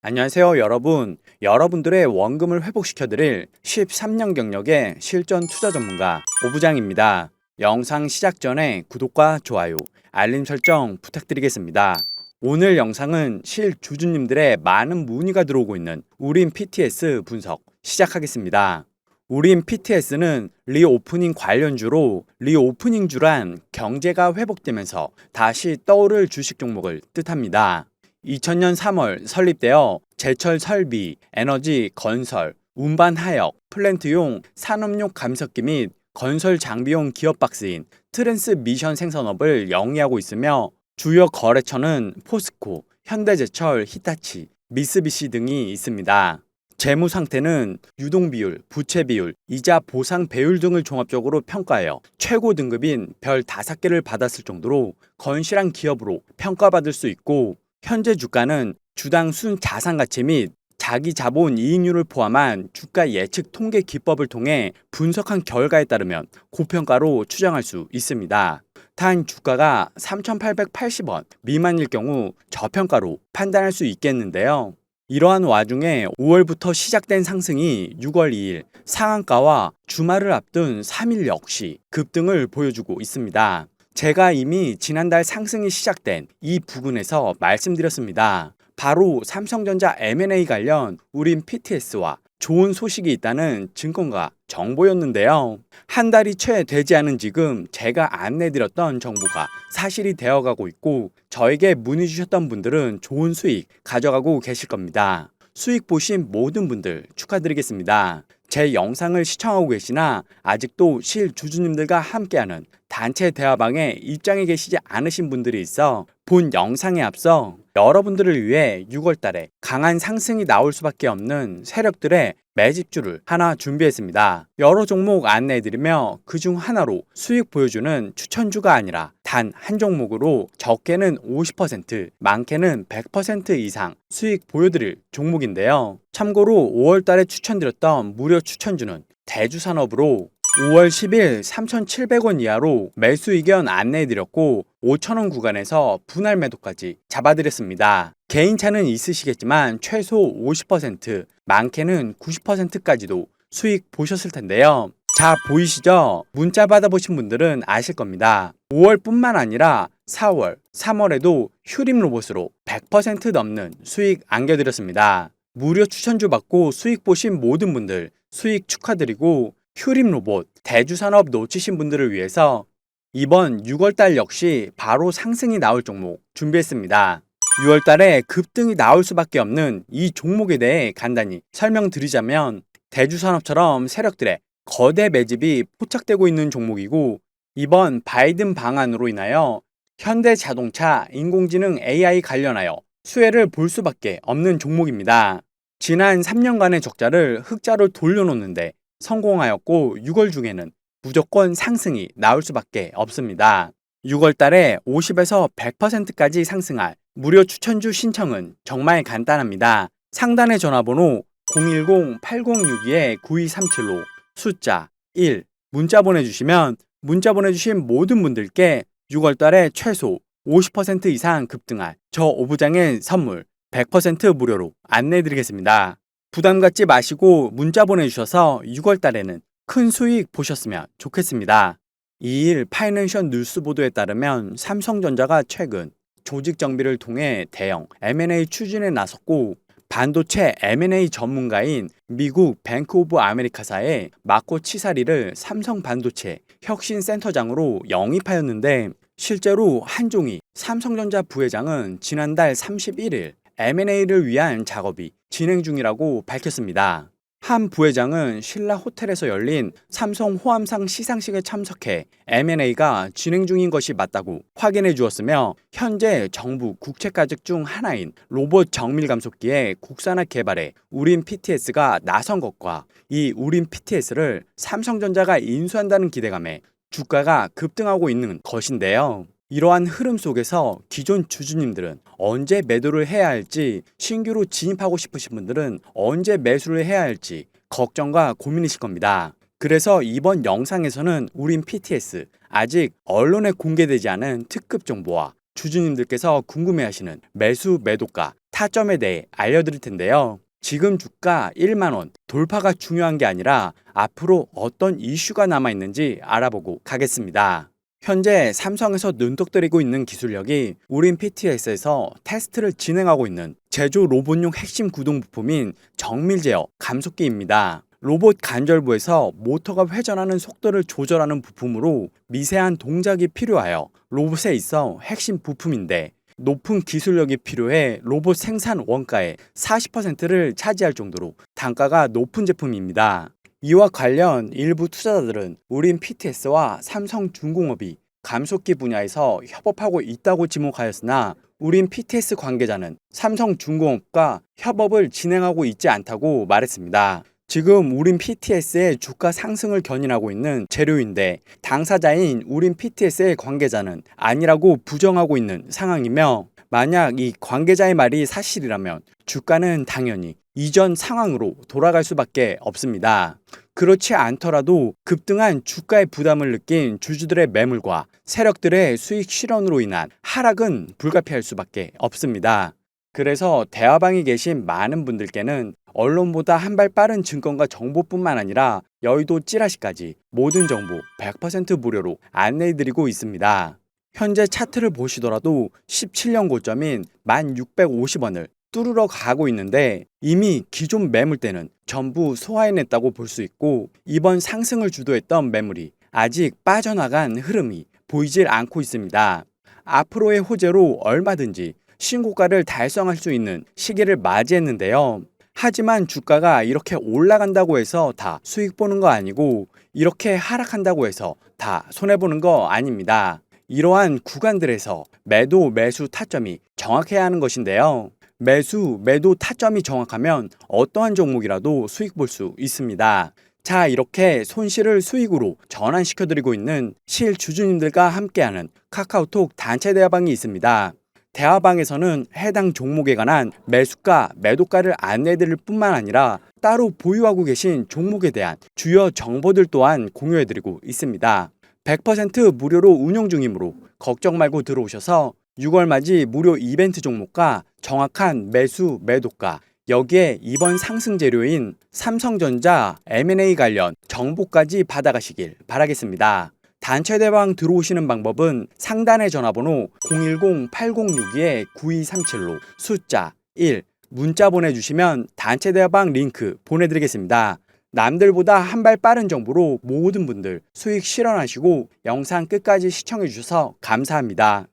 안녕하세요, 여러분. 여러분들의 원금을 회복시켜드릴 13년 경력의 실전 투자 전문가 오부장입니다. 영상 시작 전에 구독과 좋아요, 알림 설정 부탁드리겠습니다. 오늘 영상은 실주주님들의 많은 문의가 들어오고 있는 우린 PTS 분석 시작하겠습니다. 우린 PTS는 리오프닝 관련주로 리오프닝주란 경제가 회복되면서 다시 떠오를 주식 종목을 뜻합니다. 2000년 3월 설립되어 제철 설비, 에너지, 건설, 운반 하역, 플랜트용, 산업용 감석기 및 건설 장비용 기업 박스인 트랜스 미션 생산업을 영위하고 있으며 주요 거래처는 포스코, 현대제철, 히타치, 미쓰비시 등이 있습니다. 재무 상태는 유동 비율, 부채 비율, 이자 보상 배율 등을 종합적으로 평가하여 최고 등급인 별 5개를 받았을 정도로 건실한 기업으로 평가받을 수 있고 현재 주가는 주당 순 자산 가치 및 자기 자본 이익률을 포함한 주가 예측 통계 기법을 통해 분석한 결과에 따르면 고평가로 추정할 수 있습니다. 단 주가가 3,880원 미만일 경우 저평가로 판단할 수 있겠는데요. 이러한 와중에 5월부터 시작된 상승이 6월 2일 상한가와 주말을 앞둔 3일 역시 급등을 보여주고 있습니다. 제가 이미 지난달 상승이 시작된 이 부근에서 말씀드렸습니다. 바로 삼성전자 M&A 관련 우린 PTS와 좋은 소식이 있다는 증권가 정보였는데요. 한 달이 채 되지 않은 지금 제가 안내드렸던 정보가 사실이 되어가고 있고 저에게 문의 주셨던 분들은 좋은 수익 가져가고 계실 겁니다. 수익 보신 모든 분들 축하드리겠습니다. 제 영상을 시청하고 계시나 아직도 실 주주님들과 함께하는 단체 대화방에 입장해 계시지 않으신 분들이 있어 본 영상에 앞서 여러분들을 위해 6월 달에 강한 상승이 나올 수밖에 없는 세력들의 매집주를 하나 준비했습니다. 여러 종목 안내해드리며 그 중 하나로 수익 보여주는 추천주가 아니라 단 한 종목으로 적게는 50%, 많게는 100% 이상 수익 보여드릴 종목인데요. 참고로 5월 달에 추천드렸던 무료 추천주는 대주산업으로 5월 10일 3,700원 이하로 매수 의견 안내해드렸고 5,000원 구간에서 분할 매도까지 잡아드렸습니다. 개인차는 있으시겠지만 최소 50%, 많게는 90%까지도 수익 보셨을 텐데요. 자, 보이시죠? 문자 받아보신 분들은 아실 겁니다. 5월뿐만 아니라 4월, 3월에도 휴림 로봇으로 100% 넘는 수익 안겨드렸습니다. 무료 추천주 받고 수익 보신 모든 분들 수익 축하드리고 휴림 로봇, 대주산업 놓치신 분들을 위해서 이번 6월달 역시 바로 상승이 나올 종목 준비했습니다. 6월달에 급등이 나올 수밖에 없는 이 종목에 대해 간단히 설명드리자면 대주산업처럼 세력들의 거대 매집이 포착되고 있는 종목이고 이번 바이든 방안으로 인하여 현대 자동차 인공지능 AI 관련하여 수혜를 볼 수밖에 없는 종목입니다. 지난 3년간의 적자를 흑자로 돌려놓는데 성공하였고 6월 중에는 무조건 상승이 나올 수밖에 없습니다. 6월 달에 50에서 100%까지 상승할 무료 추천주 신청은 정말 간단합니다. 상단의 전화번호 010-8062-9237로 숫자 1 문자 보내주시면 문자 보내주신 모든 분들께 6월 달에 최소 50% 이상 급등할 저 오부장의 선물 100% 무료로 안내해드리겠습니다. 부담 갖지 마시고 문자 보내주셔서 6월 달에는 큰 수익 보셨으면 좋겠습니다. 2일 파이낸셜 뉴스 보도에 따르면 삼성전자가 최근 조직 정비를 통해 대형 M&A 추진에 나섰고 반도체 M&A 전문가인 미국 뱅크 오브 아메리카사의 마코 치사리를 삼성 반도체 혁신 센터장으로 영입하였는데 실제로 한종희 삼성전자 부회장은 지난달 31일 M&A를 위한 작업이 진행 중이라고 밝혔습니다. 한 부회장은 신라 호텔에서 열린 삼성 호암상 시상식에 참석해 M&A가 진행 중인 것이 맞다고 확인해 주었으며 현재 정부 국책 가적 중 하나인 로봇 정밀 감속기의 국산화 개발에 우린 PTS가 나선 것과 이 우린 PTS를 삼성전자가 인수한다는 기대감에 주가가 급등하고 있는 것인데요. 이러한 흐름 속에서 기존 주주님들은 언제 매도를 해야 할지 신규로 진입하고 싶으신 분들은 언제 매수를 해야 할지 걱정과 고민이실 겁니다. 그래서 이번 영상에서는 우린 PTS 아직 언론에 공개되지 않은 특급 정보와 주주님들께서 궁금해하시는 매수 매도가 타점에 대해 알려드릴 텐데요. 지금 주가 1만원 돌파가 중요한 게 아니라 앞으로 어떤 이슈가 남아있는지 알아보고 가겠습니다. 현재 삼성에서 눈독들이고 있는 기술력이 우린 PTS에서 테스트를 진행하고 있는 제조 로봇용 핵심 구동 부품인 정밀 제어 감속기입니다. 로봇 간절부에서 모터가 회전하는 속도를 조절하는 부품으로 미세한 동작이 필요하여 로봇에 있어 핵심 부품인데 높은 기술력이 필요해 로봇 생산 원가의 40%를 차지할 정도로 단가가 높은 제품입니다. 이와 관련 일부 투자자들은 우린 PTS와 삼성중공업이 감속기 분야에서 협업하고 있다고 지목하였으나 우린 PTS 관계자는 삼성중공업과 협업을 진행하고 있지 않다고 말했습니다. 지금 우린 PTS의 주가 상승을 견인하고 있는 재료인데 당사자인 우린 PTS의 관계자는 아니라고 부정하고 있는 상황이며 만약 이 관계자의 말이 사실이라면 주가는 당연히 이전 상황으로 돌아갈 수밖에 없습니다. 그렇지 않더라도 급등한 주가의 부담을 느낀 주주들의 매물과 세력들의 수익 실현으로 인한 하락은 불가피할 수밖에 없습니다. 그래서 대화방에 계신 많은 분들께는 언론보다 한 발 빠른 증권과 정보뿐만 아니라 여의도 찌라시까지 모든 정보 100% 무료로 안내해드리고 있습니다. 현재 차트를 보시더라도 17년 고점인 1650원을 뚫으러 가고 있는데 이미 기존 매물대는 전부 소화해냈다고 볼 수 있고 이번 상승을 주도했던 매물이 아직 빠져나간 흐름이 보이질 않고 있습니다. 앞으로의 호재로 얼마든지 신고가를 달성할 수 있는 시기를 맞이했는데요. 하지만 주가가 이렇게 올라간다고 해서 다 수익 보는 거 아니고 이렇게 하락한다고 해서 다 손해보는 거 아닙니다. 이러한 구간들에서 매도 매수 타점이 정확해야 하는 것인데요. 매수 매도 타점이 정확하면 어떠한 종목이라도 수익 볼 수 있습니다. 자, 이렇게 손실을 수익으로 전환시켜 드리고 있는 실주주님들과 함께하는 카카오톡 단체 대화방이 있습니다. 대화방에서는 해당 종목에 관한 매수가, 매도가를 안내드릴 뿐만 아니라 따로 보유하고 계신 종목에 대한 주요 정보들 또한 공유해드리고 있습니다. 100% 무료로 운영 중이므로 걱정 말고 들어오셔서 6월 맞이 무료 이벤트 종목과 정확한 매수, 매도가, 여기에 이번 상승 재료인 삼성전자 M&A 관련 정보까지 받아가시길 바라겠습니다. 단체 대방 들어오시는 방법은 상단의 전화번호 010-8062-9237로 숫자 1 문자 보내주시면 단체 대방 링크 보내드리겠습니다. 남들보다 한 발 빠른 정보로 모든 분들 수익 실현하시고 영상 끝까지 시청해 주셔서 감사합니다.